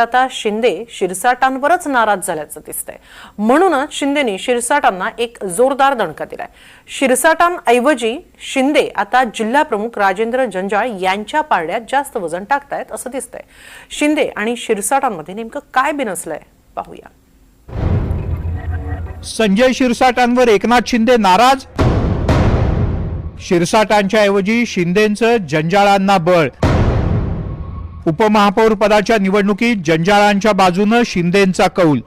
आता शिंदे शिरसाटांवरच नाराज झाल्याचं दिसतंय. म्हणूनच शिंदेनी शिरसाटांना एक जोरदार दणका दिलाय. शिरसाटांऐवजी शिंदे आता जिल्हा प्रमुख राजेंद्र जंजाळ यांच्या पारड्यात जास्त वजन टाकतायत असं दिसतंय. शिंदे आणि शिरसाटांमध्ये नेमकं काय बिनसलंय? पाहूया. संजय शिरसाटांवर एकनाथ शिंदे नाराज? शिरसाटांच्या ऐवजी शिंदेचं जंजाळांना बळ. उपमहापौर पदाच्या निवडणुकीत जंजाळांच्या बाजूनं शिंदेंचा कौल.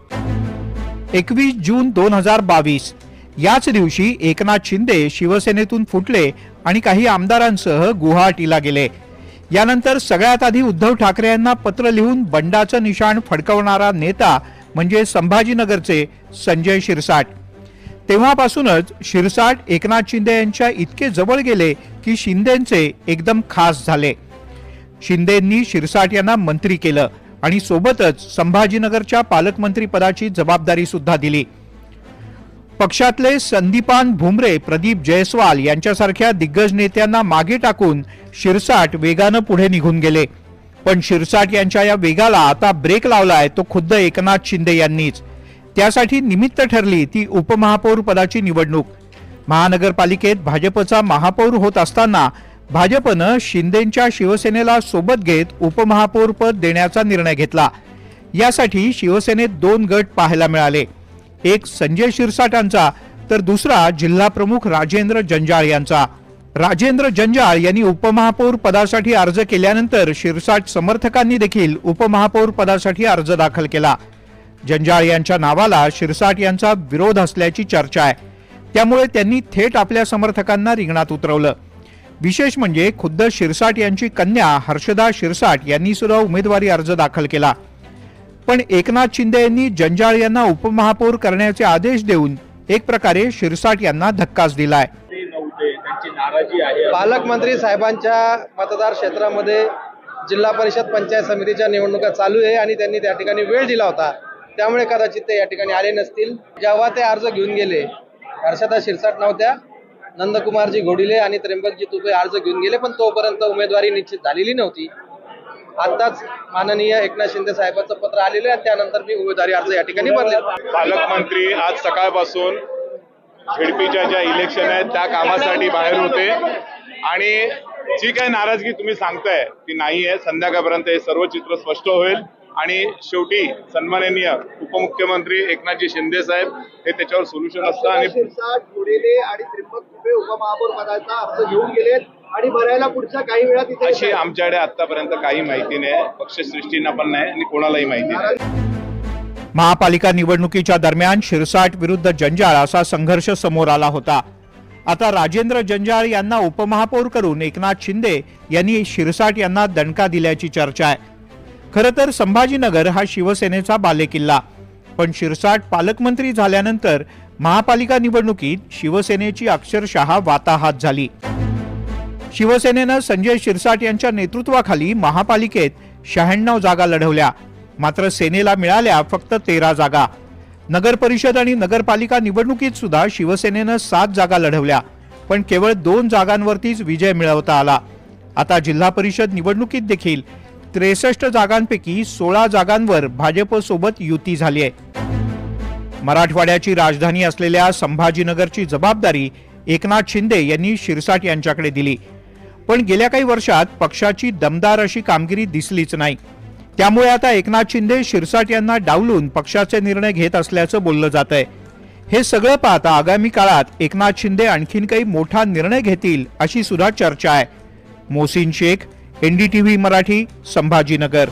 एकवीस जून दोन हजार बावीस. याच दिवशी एकनाथ शिंदे शिवसेनेतून फुटले आणि काही आमदारांसह गुवाहाटीला गेले. यानंतर सगळ्यात आधी उद्धव ठाकरे यांना पत्र लिहून बंडाचं निशाण फडकवणारा नेता म्हणजे संभाजीनगरचे संजय शिरसाट. तेव्हापासूनच शिरसाट एकनाथ शिंदे यांच्या इतके जवळ गेले की शिंदेंचे एकदम खास झाले. शिंदेंनी शिरसाट यांना मंत्री केलं आणि सोबतच संभाजीनगरच्या पालकमंत्री पदाची जबाबदारी सुद्धा दिली. पक्षातले संदीपान भुमरे प्रदीप जयस्वाल यांच्यासारख्या दिग्गज नेत्यांना मागे टाकून शिरसाट वेगानं पुढे निघून गेले. पण शिरसाट यांच्या या वेगाला आता ब्रेक लावलाय तो खुद्द एकनाथ शिंदे यांनीच. त्यासाठी निमित्त ठरली ती उपमहापौर पदाची निवडणूक. महानगरपालिकेत भाजपचा महापौर होत असताना भाजपनं शिंदेंच्या शिवसेनेला सोबत घेत उपमहापौरपद देण्याचा निर्णय घेतला. यासाठी शिवसेनेत दोन गट पाहायला मिळाले. एक संजय शिरसाटांचा तर दुसरा जिल्हा प्रमुख राजेंद्र जंजाळ यांचा. राजेंद्र जंजाळ यांनी उपमहापौर पदासाठी अर्ज केल्यानंतर शिरसाट समर्थकांनी देखील उपमहापौर पदासाठी अर्ज दाखल केला. जंजाळ यांच्या नावाला शिरसाट यांचा विरोध असल्याची चर्चा आहे. त्यामुळे त्यांनी थेट आपल्या समर्थकांना रिंगणात उतरवलं. विशेष म्हणजे खुद्द शिरसाट यांची कन्या हर्षदा शिरसाट यांनी सुद्धा उमेदवारी अर्ज दाखल केला. पण एकनाथ शिंदे यांनी जंजाळ यांना उपमहापौर करण्याचे आदेश देऊन एक प्रकारे शिरसाट यांना धक्काच दिलाय. पालकमंत्री साहेबांच्या मतदार क्षेत्रामध्ये जिल्हा परिषद पंचायत समितीच्या निवडणुका चालू आहे आणि त्यांनी त्या ठिकाणी वेळ दिला होता. त्यामुळे कदाचित ते या ठिकाणी आले नसतील. जेव्हा ते अर्ज घेऊन गेले हर्षदा शिरसाट नव्हत्या. नंदकुमारजी घोडिले आणि त्र्यंबकजी तुपे अर्ज घेऊन गेले पण तोपर्यंत उमेदवारी निश्चित झालेली नव्हती. आताच माननीय एकनाथ शिंदे साहेबांचं पत्र आलेलं आहे आणि त्यानंतर मी उमेदवारी अर्ज या ठिकाणी भरले. पालकमंत्री आज सकाळपासून झेडपीच्या ज्या इलेक्शन आहेत त्या कामासाठी बाहेर होते. आणि जी काही नाराजगी तुम्ही सांगताय ती नाही आहे. संध्याकाळपर्यंत हे सर्व चित्र स्पष्ट होईल. आणि शेवटी सन्माननीय उपमुख्यमंत्री एकनाथजी शिंदे साहेब हे त्याच्यावर सोल्युशन असतं आणि उपमहापौर पदाचा अर्ज घेऊन गेलेत आणि भरायला पुढच्या काही वेळात अशी आमच्याकडे आतापर्यंत काही माहिती नाही. पक्षसृष्टींना पण नाही आणि कोणालाही माहिती नाही. महापालिका निवडणुकीच्या दरम्यान शिरसाट विरुद्ध जंजाळ असा संघर्ष समोर आला होता. आता राजेंद्र जंजाळ यांना उपमहापौर करून एकनाथ शिंदे यांनी शिरसाट यांना दणका दिल्याची चर्चा आहे. खरं तर संभाजीनगर हा शिवसेनेचा बालेकिल्ला. पण शिरसाट पालकमंत्री झाल्यानंतर महापालिका निवडणुकीत शिवसेनेची अक्षरशः वाताहात झाली. शिवसेनेनं संजय शिरसाट यांच्या नेतृत्वाखाली महापालिकेत शहाण्णव जागा लढवल्या. मात्र सेनेला मिळाल्या फक्त तेरा जागा. नगर परिषद आणि नगरपालिका निवडणुकीत सुद्धा शिवसेनेनं सात जागा लढवल्या. पण केवळ दोन जागांवरतीच विजय मिळवता आला. आता जिल्हा परिषद निवडणुकीत देखील त्रेसष्ट जागांपैकी सोळा जागांवर भाजपसोबत युती झाली आहे. मराठवाड्याची राजधानी असलेल्या संभाजीनगरची जबाबदारी एकनाथ शिंदे यांनी शिरसाट यांच्याकडे दिली. पण गेल्या काही वर्षात पक्षाची दमदार अशी कामगिरी दिसलीच नाही. त्यामुळे आता एकनाथ शिंदे शिरसाट यांना डावलून पक्षाचे निर्णय घेत असल्याचं बोललं जात आहे हे सगळं पाहता आगामी काळात एकनाथ शिंदे आणखीन काही मोठा निर्णय घेतील अशी सुद्धा चर्चा आहे. मोहसिन शेख एनडीटीव्ही मराठी संभाजीनगर.